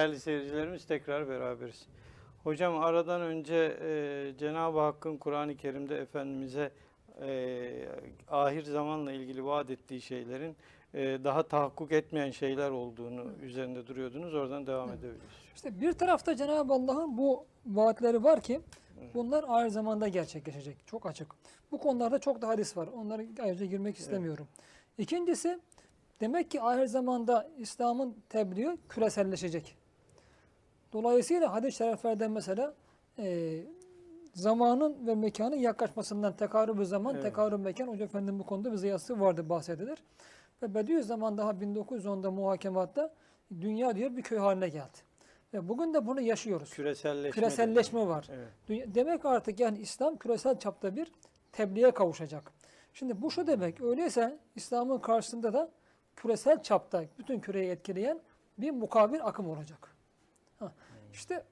Değerli seyircilerimiz tekrar beraberiz. Hocam aradan önce e, Cenab-ı Hakk'ın Kur'an-ı Kerim'de Efendimiz'e e, ahir zamanla ilgili vaat ettiği şeylerin e, daha tahakkuk etmeyen şeyler olduğunu üzerinde duruyordunuz. Oradan devam edebiliriz. İşte bir tarafta Cenab-ı Allah'ın bu vaatleri var ki bunlar ahir zamanda gerçekleşecek. Çok açık. Bu konularda çok da hadis var. Onlara ayrıca girmek istemiyorum. İkincisi demek ki ahir zamanda İslam'ın tebliği küreselleşecek. Dolayısıyla hadis-i şeriflerden mesela e, zamanın ve mekanın yaklaşmasından tekarrüb zaman, Evet. tekarrüb mekan Hoca Efendi'nin bu konuda bir ziyası vardı bahsedilir. Ve Bediüzzaman daha 1910'da muhakematta dünya diyor bir köy haline geldi. Ve bugün de bunu yaşıyoruz. Küreselleşme. Küreselleşme var. Evet. Demek artık yani İslam küresel çapta bir tebliğe kavuşacak. Şimdi bu şu demek, öyleyse İslam'ın karşısında da küresel çapta bütün küreyi etkileyen bir mukabil akım olacak. İşte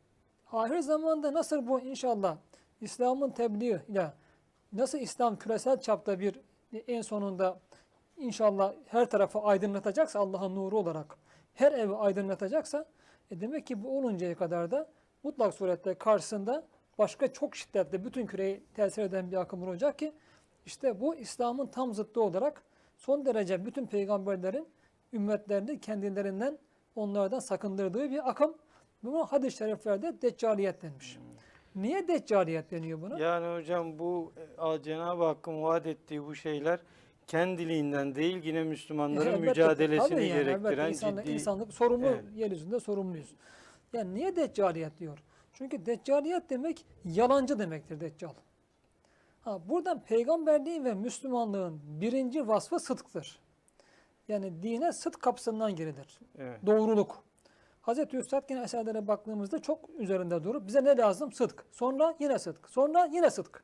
ahir zamanda nasıl bu inşallah İslam'ın tebliği ile nasıl İslam küresel çapta bir en sonunda inşallah her tarafı aydınlatacaksa Allah'ın nuru olarak her evi aydınlatacaksa e demek ki bu oluncaya kadar da mutlak surette karşısında başka çok şiddetli bütün küreyi tesir eden bir akım olacak ki işte bu İslam'ın tam zıttı olarak son derece bütün peygamberlerin ümmetlerini kendilerinden onlardan sakındırdığı bir akım. Bunu hadis-i şeriflerde deccaliyet denmiş. Niye deccaliyet deniyor buna? Yani hocam bu e, Cenab-ı Hakk'ın vaat ettiği bu şeyler kendiliğinden değil yine Müslümanların Elbette, mücadelesini tabii yani, gerektiren insanlık, ciddi insanlık sorumlu, Evet. yeryüzünde sorumluyuz. Yani niye deccaliyet diyor? Çünkü deccaliyet demek yalancı demektir deccal. Ha, buradan peygamberliğin ve Müslümanlığın birinci vasfı sıdktır. Yani dine sıdk kapısından girilir. Evet. Doğruluk. Hazreti Üstad yine eserlere baktığımızda çok üzerinde durup bize ne lazım? Sıdk. Sonra yine sıdk. Sonra yine sıdk.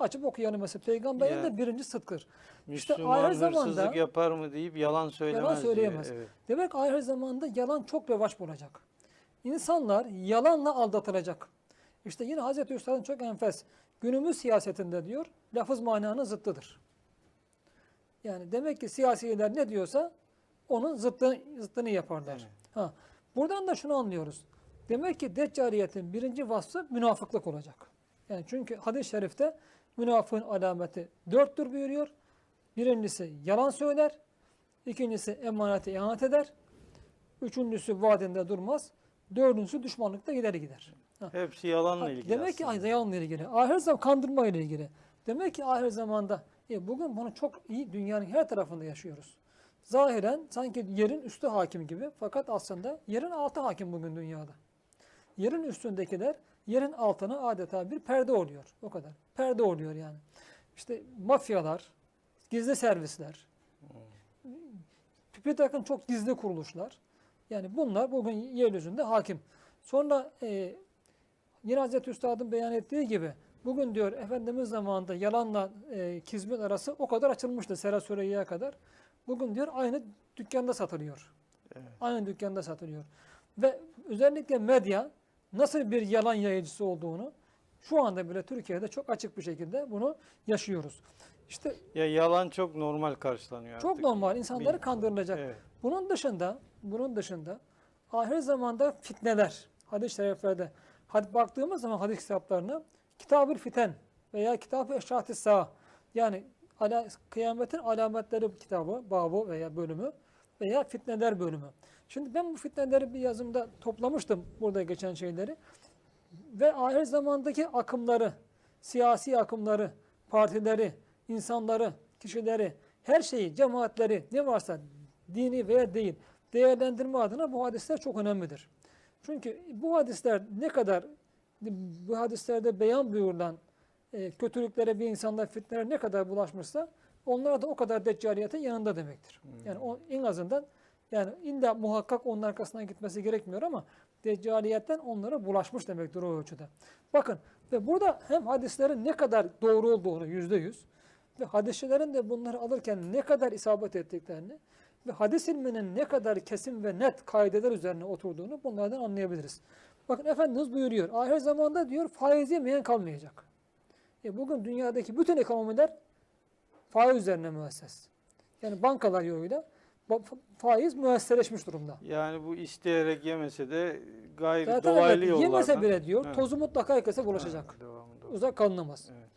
Açıp okuyalım mesela. Peygamberin Ya. de birinci sıdktır. Müslüman ahir zamanda- yapar mı deyip yalan söylemez Yalan diyor. söyleyemez. Evet. Demek ahir zamanda yalan çok revaç bulacak. İnsanlar yalanla aldatılacak. İşte yine Hazreti Üstad'ın çok enfes günümüz siyasetinde diyor lafız mananın zıttıdır. Yani demek ki siyasiler ne diyorsa onun zıttını, zıttını yaparlar. Evet. Ha, buradan da şunu anlıyoruz. Demek ki deccaliyetin birinci vasfı münafıklık olacak. Yani çünkü hadis-i şerifte münafığın alameti dörttür buyuruyor. Birincisi yalan söyler. İkincisi emanete ihanet eder. Üçüncüsü vaadinde durmaz. Dördüncüsü düşmanlıkta ileri gider. Hepsi yalanla Ha, ilgili Demek ki aslında. yalanla ilgili. Ahir zaman kandırma ile ilgili. Demek ki ahir zamanda e, bugün bunu çok iyi dünyanın her tarafında yaşıyoruz. Zahiren sanki yerin üstü hakim gibi fakat aslında yerin altı hakim bugün dünyada. Yerin üstündekiler yerin altına adeta bir perde oluyor. O kadar. Perde oluyor yani. İşte mafyalar, gizli servisler, bir takım çok gizli kuruluşlar. Yani bunlar bugün yeryüzünde hakim. Sonra e, yine Hazreti Üstad'ın beyan ettiği gibi bugün diyor Efendimiz zamanında yalanla e, kizmin arası o kadar açılmıştı Sera Süreyya kadar. Bugün diyor aynı dükkanda satılıyor. Evet. Aynı dükkanda satılıyor. Ve özellikle medya nasıl bir yalan yayıcısı olduğunu şu anda bile Türkiye'de çok açık bir şekilde bunu yaşıyoruz. İşte Ya yalan çok normal karşılanıyor çok artık. normal insanları Bil- kandırılacak. Evet. Bunun dışında, bunun dışında ahir zamanda fitneler, hadis-i şeriflerde hadi baktığımız zaman hadis kitaplarına Kitab-ı Fiten veya Kitab-ı Sağ yani ala, kıyametin alametleri kitabı, babı veya bölümü veya fitneler bölümü. Şimdi ben bu fitneleri bir yazımda toplamıştım burada geçen şeyleri ve ahir zamandaki akımları, siyasi akımları, partileri, insanları, kişileri, her şeyi, cemaatleri ne varsa dini veya değil değerlendirme adına bu hadisler çok önemlidir. Çünkü bu hadisler ne kadar bu hadislerde beyan buyurulan e, kötülüklere bir insanlar fitnelere ne kadar bulaşmışsa onlar da o kadar deccaliyetin yanında demektir. Yani o, en azından yani illa muhakkak onun arkasından gitmesi gerekmiyor ama deccaliyetten onlara bulaşmış demektir o ölçüde. Bakın ve burada hem hadislerin ne kadar doğru olduğunu yüzde yüz ve hadisçilerin de bunları alırken ne kadar isabet ettiklerini ve hadis ilminin ne kadar kesin ve net kaideler üzerine oturduğunu bunlardan anlayabiliriz. Bakın Efendimiz buyuruyor. Ahir zamanda diyor faiz yemeyen kalmayacak. E bugün dünyadaki bütün ekonomiler faiz üzerine müesses. Yani bankalar yoluyla Faiz müesseleşmiş durumda. Yani bu isteyerek yemese de gayri Zaten dolaylı evet, yollardan. yemese bile diyor, Evet. tozu mutlaka herkese bulaşacak. Devamında. Uzak kalınamaz. Evet.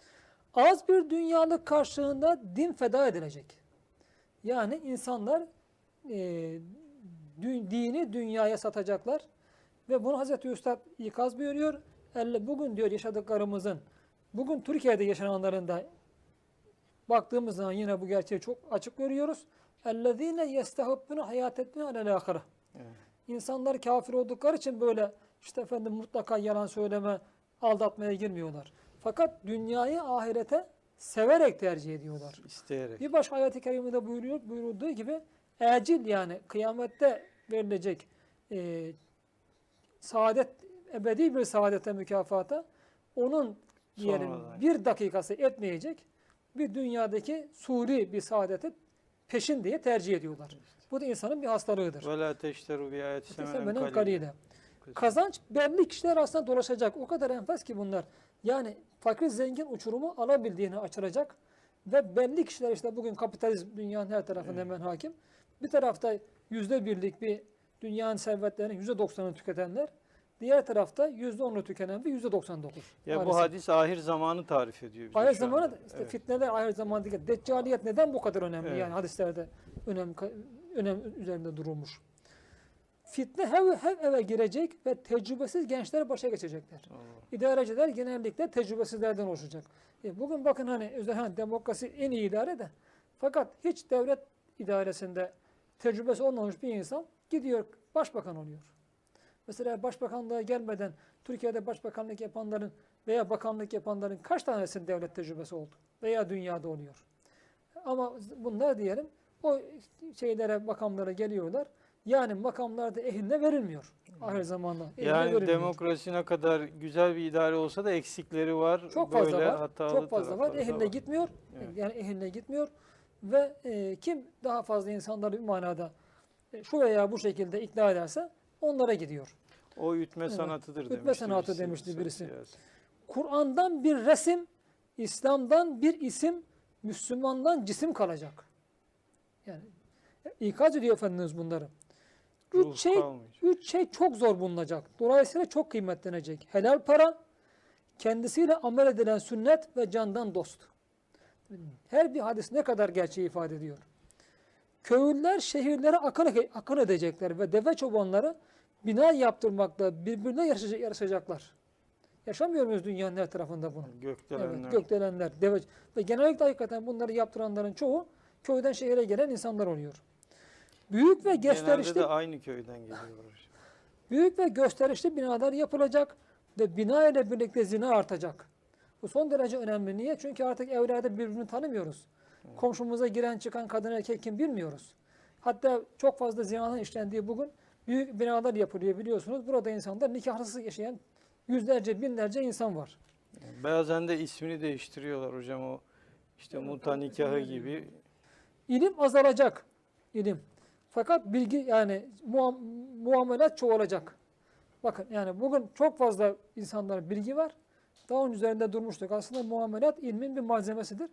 Az bir dünyalık karşılığında din feda edilecek. Yani insanlar e, dü- dini dünyaya satacaklar ve bunu Hazreti Üstad ikaz buyuruyor. Elle bugün diyor yaşadıklarımızın, bugün Türkiye'de yaşananların da baktığımız zaman yine bu gerçeği çok açık görüyoruz. اَلَّذ۪ينَ يَسْتَحُبُّنَ hayat etmeye alel Evet. İnsanlar kafir oldukları için böyle işte efendim mutlaka yalan söyleme, aldatmaya girmiyorlar. Fakat dünyayı ahirete severek tercih ediyorlar. İsteyerek. Bir başka ayet-i kerimede buyuruyor, buyurulduğu gibi acil yani kıyamette verilecek e, saadet, ebedi bir saadete mükafata onun diyelim Sonradan. bir dakikası etmeyecek bir dünyadaki suri bir saadeti peşin diye tercih ediyorlar. Bu da insanın bir hastalığıdır. Ve la teşteru bi ayeti semenen Semenen kalile. kalile. Kazanç belli kişiler aslında dolaşacak. O kadar enfes ki bunlar. Yani fakir zengin uçurumu alabildiğini açılacak. Ve belli kişiler işte bugün kapitalizm dünyanın her tarafında Evet. hemen hakim. Bir tarafta yüzde birlik bir dünyanın servetlerinin yüzde doksanını tüketenler. Diğer tarafta yüzde onu tükenen bir yüzde doksan dokuz. Ya bu hadis ahir zamanı tarif ediyor bize Ahir zamanı anda. işte Evet. fitneler ahir zamanı değil. Deccaliyet neden bu kadar önemli? Evet. Yani hadislerde önem, önem üzerinde durulmuş. Fitne her, her eve girecek ve tecrübesiz gençler başa geçecekler. Allah. İdareciler genellikle tecrübesizlerden oluşacak. E bugün bakın hani özel hani demokrasi en iyi idare de fakat hiç devlet idaresinde tecrübesi olmamış bir insan gidiyor başbakan oluyor. Mesela başbakanlığa gelmeden Türkiye'de başbakanlık yapanların veya bakanlık yapanların kaç tanesinin devlet tecrübesi oldu? Veya dünyada oluyor. Ama bunlar diyelim o şeylere makamlara geliyorlar. Yani makamlarda ehline verilmiyor. Ahir zamanda. ehline Yani verilmiyor. demokrasi ne kadar güzel bir idare olsa da eksikleri var. Çok fazla Böyle var. Çok fazla var. Ehline gitmiyor. Evet. Yani ehline gitmiyor. Ve e, kim daha fazla insanları bir manada e, şu veya bu şekilde ikna ederse onlara gidiyor. O ütme Evet. sanatıdır Ütme demişti sanatı birisi. demişti birisi. Kur'an'dan bir resim, İslam'dan bir isim, Müslüman'dan cisim kalacak. Yani e, ikaz ediyor Efendimiz bunları. Ruh Üç şey, kalmayacak. üç şey çok zor bulunacak. Dolayısıyla çok kıymetlenecek. Helal para, kendisiyle amel edilen sünnet ve candan dost. Her bir hadis ne kadar gerçeği ifade ediyor. Köylüler şehirlere akın, akın edecekler ve deve çobanları bina yaptırmakla birbirine yarışacak- yarışacaklar. Yaşamıyor muyuz dünyanın her tarafında bunu? Gökdelenler. Evet, gökdelenler, deve ve genellikle hakikaten bunları yaptıranların çoğu köyden şehire gelen insanlar oluyor. Büyük ve Genelde gösterişli de aynı köyden geliyorlar. Büyük ve gösterişli binalar yapılacak ve bina ile birlikte zina artacak. Bu son derece önemli. Niye? Çünkü artık evlerde birbirini tanımıyoruz. Komşumuza giren çıkan kadın erkek kim bilmiyoruz. Hatta çok fazla zinanın işlendiği bugün büyük binalar yapılıyor biliyorsunuz. Burada insanlar nikahsız yaşayan yüzlerce binlerce insan var. Bazen de ismini değiştiriyorlar hocam o işte Evet, muta nikahı gibi. İlim azalacak. İlim. Fakat bilgi yani muam muamelat çoğalacak. Bakın yani bugün çok fazla insanların bilgi var. Daha önce üzerinde durmuştuk. Aslında muamelat ilmin bir malzemesidir.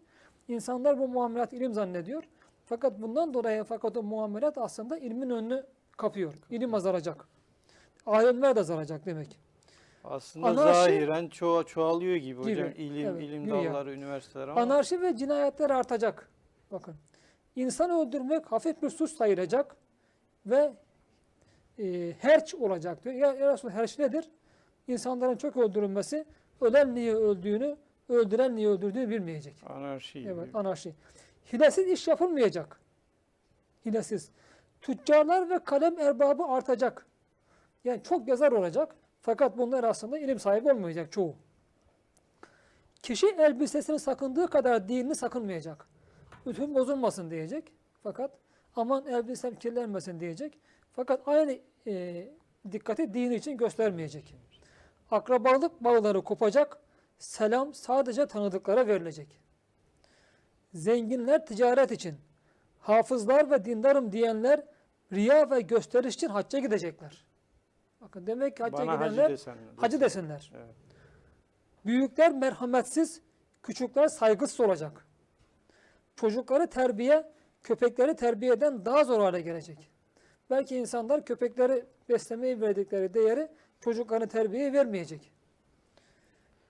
İnsanlar bu muamelat ilim zannediyor. Fakat bundan dolayı fakat o muamelat aslında ilmin önünü kapıyor. İlim azalacak. Alimler de azalacak demek. Aslında Anarşi- zahiren çoğa, çoğalıyor gibi hocam. Gibi, İlim, evet, ilim dalları, üniversiteler ama Anarşi ve cinayetler artacak. Bakın. İnsan öldürmek hafif bir suç sayılacak ve e, herç olacak diyor. Ya, ya Resulallah, herç nedir? İnsanların çok öldürülmesi, ölen niye öldüğünü, öldüren niye öldürdüğünü bilmeyecek. anarşi gibi. Evet, anarşi. Hilesiz iş yapılmayacak. Hilesiz. Tüccarlar ve kalem erbabı artacak. Yani çok yazar olacak. Fakat bunlar aslında ilim sahibi olmayacak çoğu. Kişi elbisesini sakındığı kadar dinini sakınmayacak. Ütüm bozulmasın diyecek. Fakat aman elbisem kirlenmesin diyecek. Fakat aynı e, dikkati dini için göstermeyecek. Akrabalık bağları kopacak. Selam sadece tanıdıklara verilecek. Zenginler ticaret için, hafızlar ve dindarım diyenler riya ve gösteriş için hacca gidecekler. Bakın demek ki hacca Bana hacı gidenler desen. hacı desinler. Evet. Büyükler merhametsiz, küçükler saygısız olacak. Çocukları terbiye köpekleri terbiye eden daha zor hale gelecek. Belki insanlar köpekleri beslemeye verdikleri değeri çocuklarına terbiye vermeyecek.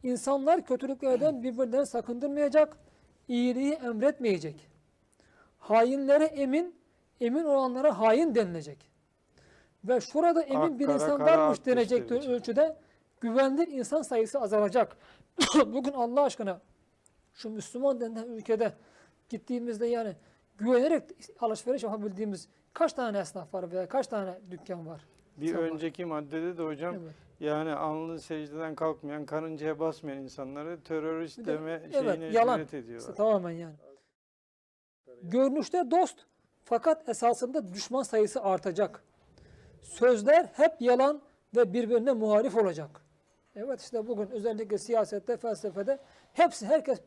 İnsanlar kötülüklerden birbirlerini sakındırmayacak, iyiliği emretmeyecek. Hainlere emin, emin olanlara hain denilecek. Ve şurada emin Ak bir kara insan kara varmış denecek ölçüde güvenilir insan sayısı azalacak. Bugün Allah aşkına şu Müslüman denilen ülkede gittiğimizde yani güvenerek alışveriş yapabildiğimiz kaç tane esnaf var veya kaç tane dükkan var? Bir Sabah. önceki maddede de hocam Evet. yani alnı secdeden kalkmayan, karıncaya basmayan insanları terörist de- deme evet, şeyine yalan. ediyorlar. İşte tamamen yani. Görünüşte dost fakat esasında düşman sayısı artacak. Sözler hep yalan ve birbirine muharif olacak. Evet işte bugün özellikle siyasette, felsefede hepsi herkes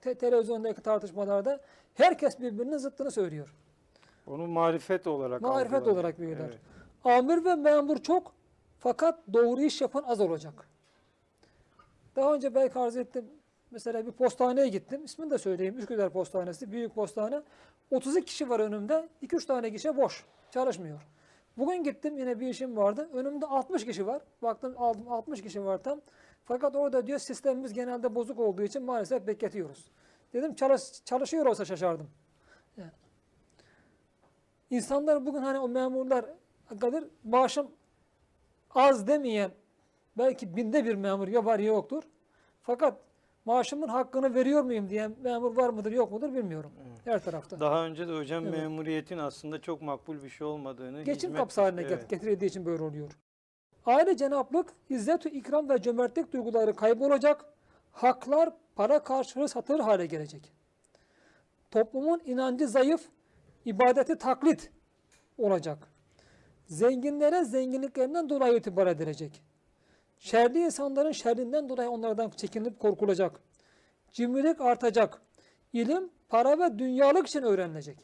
te- televizyondaki tartışmalarda herkes birbirinin zıttını söylüyor. Onu marifet olarak Marifet algılar. olarak büyüler. Evet. Amir ve memur çok fakat doğru iş yapan az olacak. Daha önce belki arz ettim. Mesela bir postaneye gittim. İsmini de söyleyeyim. Üsküdar Postanesi. Büyük postane. 32 kişi var önümde. 2-3 tane kişi boş. Çalışmıyor. Bugün gittim yine bir işim vardı. Önümde 60 kişi var. Baktım aldım 60 kişi var tam. Fakat orada diyor sistemimiz genelde bozuk olduğu için maalesef bekletiyoruz. Dedim çalış, çalışıyor olsa şaşardım. Yani. İnsanlar bugün hani o memurlar kadar maaşım az demeyen belki binde bir memur ya var ya yoktur. Fakat maaşımın hakkını veriyor muyum diyen memur var mıdır yok mudur bilmiyorum. Her tarafta. Daha önce de hocam Evet. memuriyetin aslında çok makbul bir şey olmadığını Geçim kapısı haline Evet. getirildiği için böyle oluyor. Aile cenaplık, izzet ikram ve cömertlik duyguları kaybolacak. Haklar para karşılığı satılır hale gelecek. Toplumun inancı zayıf, ibadeti taklit olacak. Zenginlere zenginliklerinden dolayı itibar edilecek. Şerli insanların şerrinden dolayı onlardan çekinilip korkulacak. Cimrilik artacak. İlim, para ve dünyalık için öğrenilecek.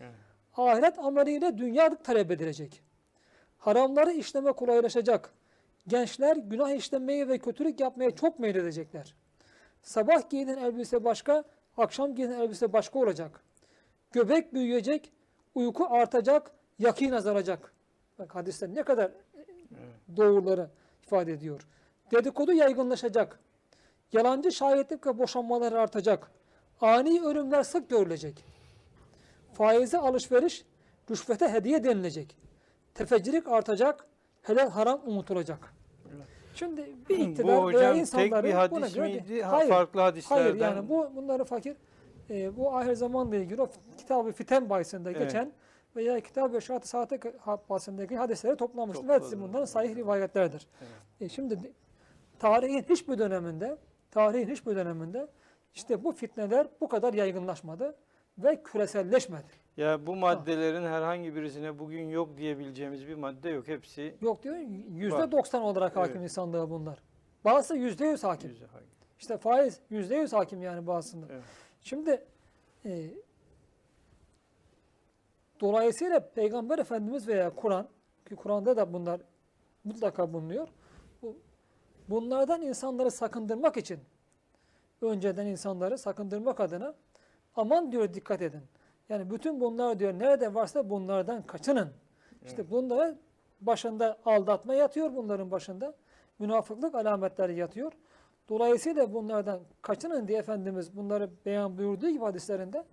Evet. Ahiret ameliyle dünyalık talep edilecek. Haramları işleme kolaylaşacak. Gençler günah işlemeye ve kötülük yapmaya çok meyledecekler. Sabah giyinen elbise başka, akşam giyinen elbise başka olacak. Göbek büyüyecek, uyku artacak, yakin azalacak. Bak hadisler ne kadar doğruları ifade ediyor. Dedikodu yaygınlaşacak. Yalancı şahitlik ve boşanmalar artacak. Ani ölümler sık görülecek. Faize alışveriş, rüşvete hediye denilecek. Tefecilik artacak, helal haram unutulacak. Şimdi bir iktidar Bu veya hocam tek bir buna göre miydi? Hayır, farklı hadislerden. hayır yani bu bunları fakir e, bu ahir zamanla ilgili o kitabı Fiten bahisinde Evet. geçen veya Kitab-ı Şahat-ı Saate bahsindeki hadisleri toplamıştım. Topladı. Hepsi bunların sahih rivayetlerdir. Evet. E şimdi tarihin hiçbir döneminde tarihin hiçbir döneminde işte bu fitneler bu kadar yaygınlaşmadı ve küreselleşmedi. Ya bu maddelerin herhangi birisine bugün yok diyebileceğimiz bir madde yok. Hepsi Yok diyor yüzde doksan olarak hakim Evet. insanlığa bunlar. Bazısı yüzde yüz hakim. hakim. İşte faiz yüzde yüz hakim yani bazısında. Evet. Şimdi e, dolayısıyla Peygamber Efendimiz veya Kur'an ki Kur'an'da da bunlar mutlaka bulunuyor. Bu, bunlardan insanları sakındırmak için önceden insanları sakındırmak adına aman diyor dikkat edin. Yani bütün bunlar diyor nerede varsa bunlardan kaçının. İşte bunlara başında aldatma yatıyor bunların başında. Münafıklık alametleri yatıyor. Dolayısıyla bunlardan kaçının diye Efendimiz bunları beyan buyurduğu gibi hadislerinde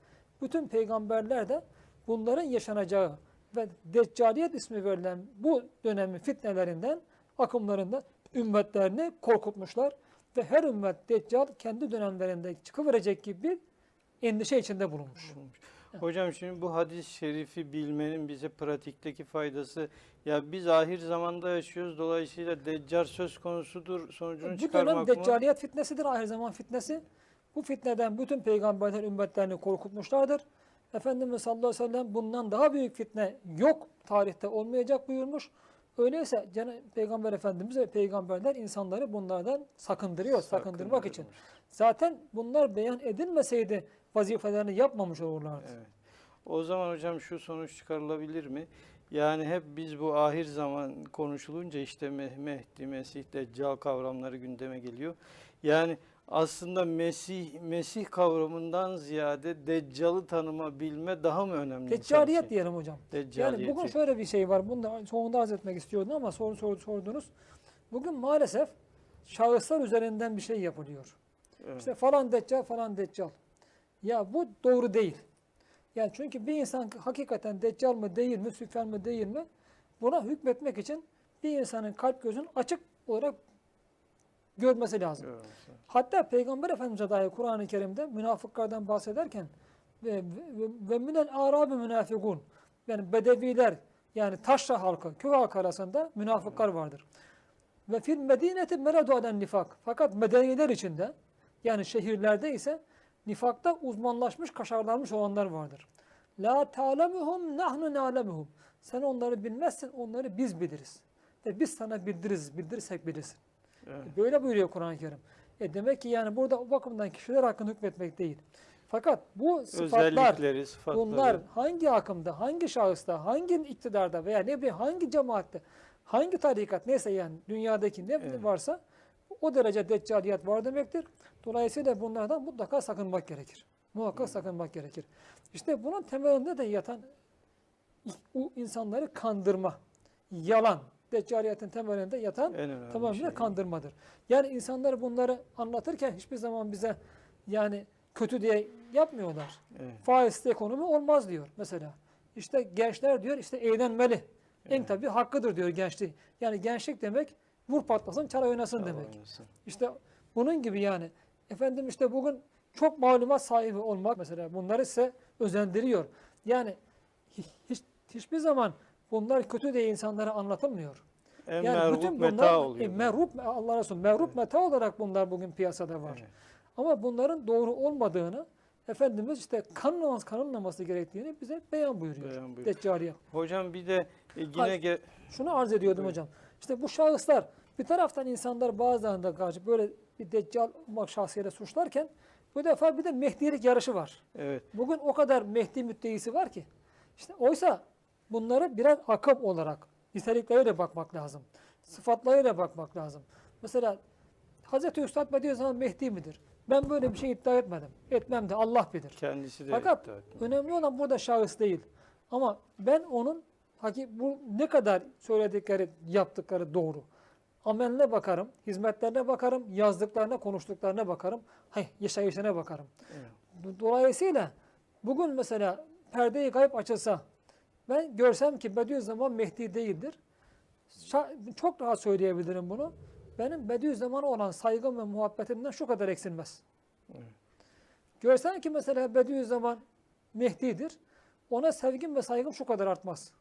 bütün peygamberler de bunların yaşanacağı ve Deccaliyet ismi verilen bu dönemin fitnelerinden, akımlarından ümmetlerini korkutmuşlar ve her ümmet Deccal kendi dönemlerinde çıkıverecek gibi bir endişe içinde bulunmuş. Hocam şimdi bu hadis-i şerifi bilmenin bize pratikteki faydası ya biz ahir zamanda yaşıyoruz dolayısıyla deccar söz konusudur sonucunu Bu dönem çıkarmak mı? Deccaliyet fitnesidir, ahir zaman fitnesi. Bu fitneden bütün peygamberler ümmetlerini korkutmuşlardır. Efendimiz sallallahu aleyhi ve sellem bundan daha büyük fitne yok, tarihte olmayacak buyurmuş. Öyleyse Peygamber Efendimiz ve peygamberler insanları bunlardan sakındırıyor, sakındırmak için. Zaten bunlar beyan edilmeseydi vazifelerini yapmamış olurlardı. Evet. O zaman hocam şu sonuç çıkarılabilir mi? Yani hep biz bu ahir zaman konuşulunca işte Meh- Mehdi, Mesih, Deccal kavramları gündeme geliyor. Yani aslında Mesih Mesih kavramından ziyade Deccal'ı tanıma, bilme daha mı önemli? Deccaliyet diyelim hocam. Yani Deccaliyeti. bugün şöyle bir şey var. Bunu da sonunda arz etmek istiyordum ama soru soru sordunuz. Bugün maalesef şahıslar üzerinden bir şey yapılıyor. Evet. İşte falan deccal falan deccal. Ya bu doğru değil. Yani çünkü bir insan hakikaten deccal mı değil mi, süfyan mı değil mi buna hükmetmek için bir insanın kalp gözün açık olarak görmesi lazım. Evet. Hatta Peygamber Efendimiz'e dair Kur'an-ı Kerim'de münafıklardan bahsederken ve, ve, ve minel arabi münafikun yani bedeviler yani taşra halkı, köy halkı arasında münafıklar vardır. Ve fil medineti meradu alen nifak. Fakat medeniler içinde yani şehirlerde ise nifakta uzmanlaşmış, kaşarlanmış olanlar vardır. La ta'lemuhum nahnu na'lemuhum. Sen onları bilmezsin, onları biz biliriz. Ve biz sana bildiririz, bildirirsek bilirsin. Evet. Böyle buyuruyor Kur'an-ı Kerim. E demek ki yani burada o bakımdan kişiler hakkında hükmetmek değil. Fakat bu sıfatlar, sıfatları. bunlar hangi akımda, hangi şahısta, hangi iktidarda veya ne bileyim hangi cemaatte, hangi tarikat neyse yani dünyadaki ne Evet. varsa o derece deccaliyet var demektir. Dolayısıyla bunlardan mutlaka sakınmak gerekir. Muhakkak sakınmak gerekir. İşte bunun temelinde de yatan bu insanları kandırma, yalan, deccaliyetin temelinde yatan en tamamıyla şey. kandırmadır. Yani insanlar bunları anlatırken hiçbir zaman bize yani kötü diye yapmıyorlar. Evet. Faizli ekonomi olmaz diyor mesela. İşte gençler diyor işte eğlenmeli. En Evet. tabii hakkıdır diyor gençlik. Yani gençlik demek vur patlasın çara oynasın demek. olasın. İşte bunun gibi yani. Efendim işte bugün çok malumat sahibi olmak mesela bunları size özendiriyor. Yani hi- hiç, hiçbir zaman bunlar kötü diye insanlara anlatılmıyor. En Yani merhub bütün meta bunlar oluyor. e, merhub Allah Resulü merhub meta olarak bunlar bugün piyasada var. Evet. Ama bunların doğru olmadığını Efendimiz işte kanınaması, kanınlaması gerektiğini bize beyan buyuruyor. Beyan buyuruyor. Deccaliye. Hocam bir de e, yine Hayır. ge- Şunu arz ediyordum hocam. İşte bu şahıslar bir taraftan insanlar bazılarında karşı böyle bir deccal olmak şahsiyete suçlarken bu defa bir de Mehdilik yarışı var. evet Bugün o kadar Mehdi mütteisi var ki. İşte oysa bunları birer akım olarak nitelikleriyle bakmak lazım. Sıfatlarıyla bakmak lazım. Mesela Hazreti Üstad Bediüzzaman Mehdi midir? Ben böyle bir şey iddia etmedim. Etmem de Allah bilir. kendisi de Fakat iddia etmiyor. önemli olan burada şahıs değil. Ama ben onun haki- bu ne kadar söyledikleri, yaptıkları doğru. Ameline bakarım, hizmetlerine bakarım, yazdıklarına, konuştuklarına bakarım, hay, yaşayışına bakarım. Evet. Do- Dolayısıyla bugün mesela perdeyi gayb açılsa ben görsem ki Bediüzzaman Mehdi değildir. Çok rahat söyleyebilirim bunu. Benim Bediüzzaman'a olan saygım ve muhabbetimden şu kadar eksilmez. Evet. Görsem ki mesela Bediüzzaman Mehdi'dir. Ona sevgim ve saygım şu kadar artmaz.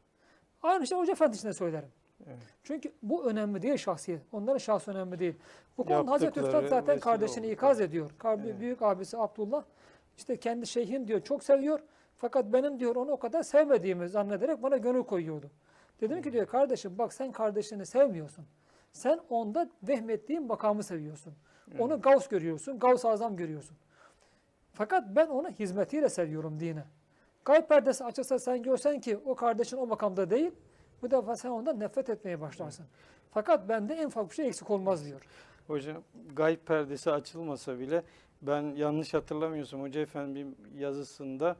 Aynı şey Hoca Efendi için de söylerim. Evet. Çünkü bu önemli değil şahsiyet. Onların şahsı önemli değil. Bu konuda Hazreti Üstad zaten kardeşini oldu. ikaz ediyor. Evet. Büyük abisi Abdullah işte kendi şeyhim diyor çok seviyor. Fakat benim diyor onu o kadar sevmediğimi zannederek bana gönül koyuyordu. Dedim ki diyor kardeşim bak sen kardeşini sevmiyorsun. Sen onda vehmettiğin makamı seviyorsun. Onu Gavs görüyorsun, Gavs Azam görüyorsun. Fakat ben onu hizmetiyle seviyorum dine. Gayb perdesi açılsa sen görsen ki o kardeşin o makamda değil, bu defa sen ondan nefret etmeye başlarsın. Fakat bende en ufak bir şey eksik olmaz diyor. Hocam gayb perdesi açılmasa bile ben yanlış hatırlamıyorsam Hoca Efendi'nin yazısında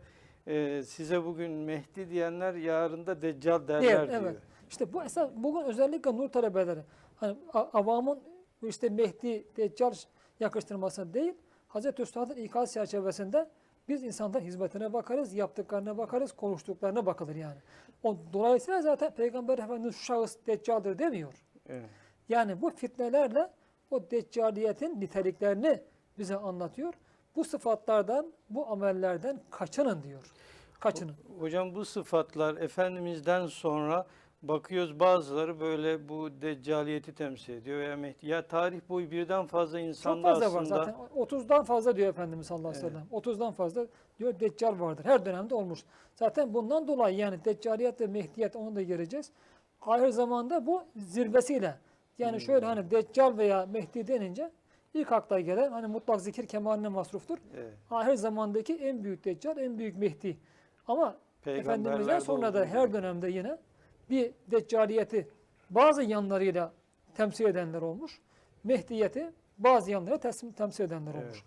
e, size bugün Mehdi diyenler yarın da Deccal derler Diğer, diyor. evet. İşte bu esas bugün özellikle nur talebeleri hani avamın işte Mehdi, Deccal yakıştırması değil, Hazreti Üstad'ın ikaz çerçevesinde biz insanların hizmetine bakarız, yaptıklarına bakarız, konuştuklarına bakılır yani. O, dolayısıyla zaten Peygamber Efendimiz şu şahıs Deccal'dır demiyor. Evet. Yani bu fitnelerle o deccaliyetin niteliklerini bize anlatıyor. Bu sıfatlardan, bu amellerden kaçının diyor. Kaçının. Hocam bu sıfatlar Efendimiz'den sonra bakıyoruz bazıları böyle bu deccaliyeti temsil ediyor veya Mehdi. Ya tarih boyu birden fazla Çok insanda fazla var aslında zaten. 30'dan fazla diyor Efendimiz sallallahu aleyhi ve sellem. 30'dan fazla diyor Deccal vardır. Her dönemde olmuş. Zaten bundan dolayı yani Deccaliyet ve Mehdiyet onu da göreceğiz. Ahir zamanda bu zirvesiyle. Yani Hmm. şöyle hani Deccal veya Mehdi denince ilk akla gelen hani mutlak zikir kemaline masruftur. evet, Ahir zamandaki en büyük Deccal, en büyük Mehdi. Ama Efendimiz'den sonra da her dönemde yine bir deccaliyeti bazı yanlarıyla temsil edenler olmuş. Mehdiyeti bazı yanlara teslim, temsil edenler. Evet.